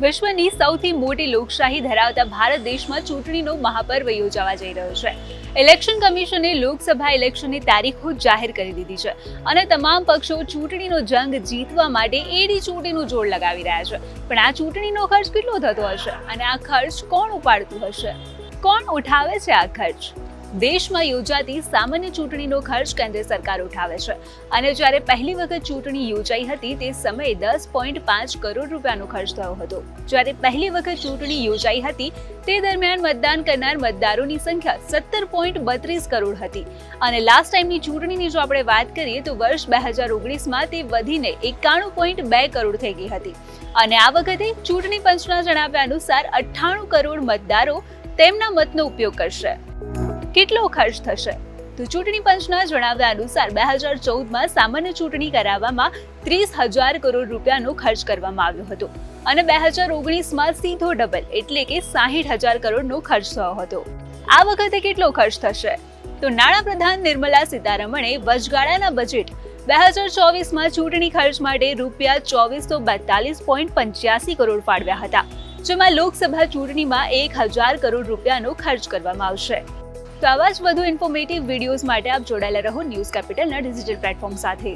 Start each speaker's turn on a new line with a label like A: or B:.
A: વિશ્વની સૌથી મોટી લોકશાહી ધરાવતા ભારત દેશમાં ચૂંટણીનો મહાપર્વ યોજાવા જઈ રહ્યો છે. ઇલેક્શન કમિશને લોકસભા ઇલેક્શનની તારીખો જાહેર કરી દીધી છે અને તમામ પક્ષો ચૂંટણીનો જંગ જીતવા માટે એડી ચૂંટણીનું જોડ લગાવી રહ્યા છે. પણ આ ચૂંટણીનો ખર્ચ કેટલો થતો હશે અને આ ખર્ચ કોણ ઉપાડતું હશે? કોણ ઉઠાવે છે આ ખર્ચ? દેશમાં યોજાતી સામાન્ય ચૂંટણીનો ખર્ચ કેન્દ્ર સરકાર ઉઠાવે છે. અને જ્યારે પહેલી વખત ચૂંટણી યોજાઈ હતી, તે સમયે દસ પોઈન્ટ પાંચ કરોડ રૂપિયાનો ખર્ચ થયો હતો. જ્યારે પહેલી વખત ચૂંટણી યોજાઈ હતી, તે દરમિયાન મતદાન કરનાર મતદારોની સંખ્યા સત્તર પોઈન્ટ બત્રીસ કરોડ હતી. અને લાસ્ટ ટાઈમની ચૂંટણીની જો આપણે વાત કરીએ, તો વર્ષ બે હજાર ઓગણીસમાં તે વધીને એકાણું પોઈન્ટ બે કરોડ થઈ ગઈ હતી. અને આ વખતે ચૂંટણી પંચના જણાવ્યા અનુસાર અઠ્ઠાણું કરોડ મતદારો તેમના મતનો ઉપયોગ કરશે. કેટલો ખર્ચ થશે? તો ચૂંટણી પંચના જણાવ્યા અનુસાર બે હજાર ચૌદમાં સામાન્ય ચૂંટણી કરાવવામાં ત્રીસ હજાર કરોડ રૂપિયાનો ખર્ચ કરવામાં આવ્યો હતો અને બે હજાર ઓગણીસમાં સીધો ડબલ એટલે કે સાહીઠ હજાર કરોડનો ખર્ચ થયો હતો. આ વખતે કેટલો ખર્ચ થશે? તો નાણાપ્રધાન નિર્મલા સીતારમણે વચગાળાના બજેટ બે હજાર ચોવીસમાં ચૂંટણી ખર્ચ માટે રૂપિયા ચોવીસો બેતાલીસ પોઈન્ટ પંચ્યાસી કરોડ ફાળવ્યા હતા, જેમાં લોકસભા ચૂંટણીમાં એક હજાર કરોડ રૂપિયાનો ખર્ચ કરવામાં આવશે. તો આવા જ વધુ ઇન્ફોર્મેટિવ વિડીયોઝ માટે આપ જોડાયેલા રહો ન્યૂઝ કેપિટલના ડિજિટલ પ્લેટફોર્મ સાથે.